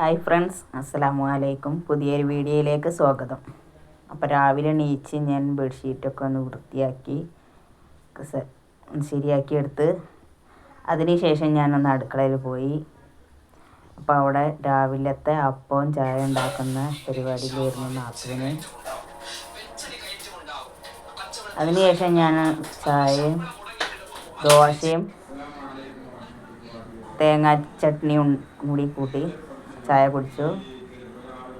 Hi friends അസ്സലാമു അലൈക്കും പുതിയൊരു വീഡിയോയിലേക്ക് സ്വാഗതം. അപ്പോൾ രാവിലെ എണീച്ച് ഞാൻ ബെഡ്ഷീറ്റൊക്കെ ഒന്ന് വൃത്തിയാക്കി ശരിയാക്കിയെടുത്ത് അതിനുശേഷം ഞാനൊന്ന് അടുക്കളയിൽ പോയി. അപ്പോൾ അവിടെ രാവിലത്തെ അപ്പവും ചായ ഉണ്ടാക്കുന്ന പരിപാടിയിലായിരുന്നു നാത്തുവിന് അതിനുശേഷം ഞാൻ ചായയും ദോശയും തേങ്ങാ ചട്നിയും കൂടി കൂട്ടി ചായ കുടിച്ചു.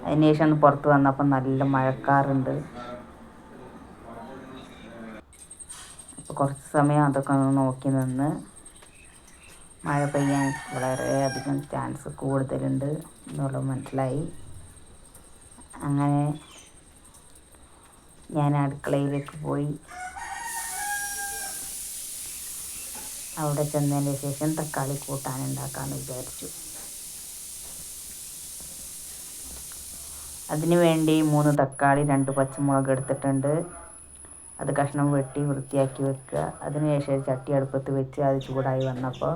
അതിന് ശേഷം പുറത്ത് വന്നപ്പോൾ നല്ല മഴക്കാറുണ്ട്. അപ്പോൾ കുറച്ച് സമയം അതൊക്കെ ഒന്ന് നോക്കി നിന്ന് മഴ പെയ്യാൻ വളരെയധികം ചാൻസ് കൂടുതലുണ്ട് എന്നുള്ളത് മനസ്സിലായി. അങ്ങനെ ഞാൻ അടുക്കളയിലേക്ക് പോയി. അവിടെ ചെന്നതിന് ശേഷം തക്കാളി കൂട്ടാൻ ഉണ്ടാക്കാമെന്ന് വിചാരിച്ചു. അതിനു വേണ്ടി മൂന്ന് തക്കാളി രണ്ട് പച്ചമുളക് എടുത്തിട്ടുണ്ട്. അത് കഷ്ണം വെട്ടി വൃത്തിയാക്കി വെക്കുക. അതിനുശേഷം ഒരു ചട്ടി അടുപ്പത്ത് വെച്ച് അത് ചൂടായി വന്നപ്പോൾ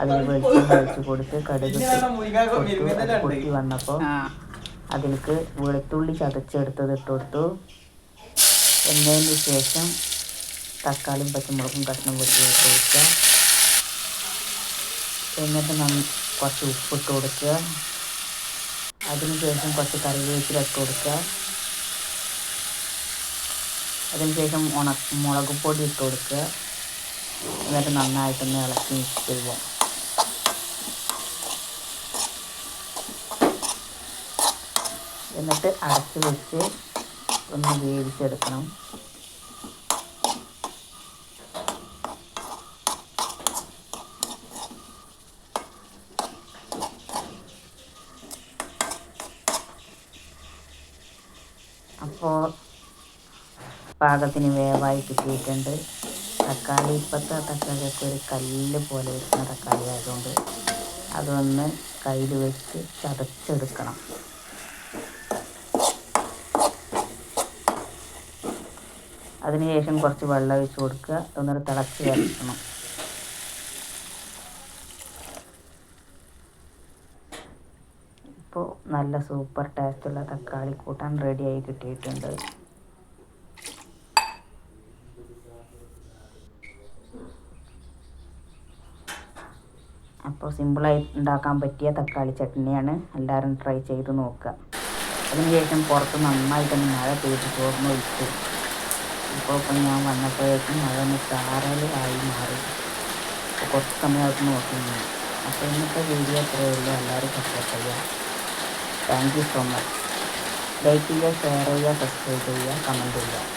അതിൽ വെളിച്ചം കഴിച്ചു കൊടുത്ത് കടുക് കൊടുത്തു പൊട്ടി വന്നപ്പോൾ അതിലേക്ക് വെളുത്തുള്ളി ചതച്ചെടുത്തത് ഇട്ട് കൊടുത്തു. എന്നതിന് ശേഷം തക്കാളിയും പച്ചമുളകും കഷ്ണം വെട്ടി ഇട്ട് കൊടുക്കുക. എന്നിട്ട് നമ്മൾ കുറച്ച് ഉപ്പിട്ട് കൊടുക്കുക. അതിനുശേഷം കുറച്ച് കറിവേപ്പില ഇട്ട് കൊടുക്കുക. അതിനുശേഷം ഉണ മുളക് പൊടി ഇട്ട് കൊടുക്കുക. എന്നിട്ട് നന്നായിട്ടൊന്ന് ഇളക്കി മിക്സ് ചെയ്യുക. എന്നിട്ട് അടച്ച് വെച്ച് ഒന്ന് വേവിച്ചെടുക്കണം. അപ്പോൾ പാകത്തിന് വേവായി കിട്ടിയിട്ടുണ്ട്. തക്കാളി ഇപ്പോഴത്തെ തക്കാളിയൊക്കെ ഒരു കല്ല് പോലെ വെക്കുന്ന തക്കാളി ആയതുകൊണ്ട് അതൊന്ന് കയ്യിൽ വെച്ച് ചതച്ചെടുക്കണം. അതിനുശേഷം കുറച്ച് വെള്ളം ഒഴിച്ച് കൊടുക്കുക. ഒന്നൊരു തിളച്ച് വരക്കണം ഇപ്പോൾ നല്ല സൂപ്പർ ടേസ്റ്റുള്ള തക്കാളി കൂട്ടാൻ റെഡിയായി കിട്ടിയിട്ടുണ്ട്. അപ്പോൾ സിമ്പിളായി ഉണ്ടാക്കാൻ പറ്റിയ തക്കാളി ചട്നിയാണ്. എല്ലാവരും ട്രൈ ചെയ്ത് നോക്കുക. അതിനുശേഷം പുറത്ത് നന്നായിട്ട് മഴ പെയ്ത് ചോർന്ന് ഒഴിച്ചു. ഇപ്പോൾ ഇപ്പം ഞാൻ വന്നപ്പോഴേക്കും മഴ ഒന്ന് ആയി മാറി. കുറച്ച് സമയമായിട്ട് നോക്കി അപ്പോൾ ഇന്നത്തെ വീഡിയോ അത്രയേ ഉള്ളൂ. എല്ലാവരും സപ്പോർട്ട് ചെയ്യുക. Thank you so much like ചെയ്യുക ഷെയർ ചെയ്യുക സബ്സ്ക്രൈബ് ചെയ്യുക കമന്റ് ചെയ്യുക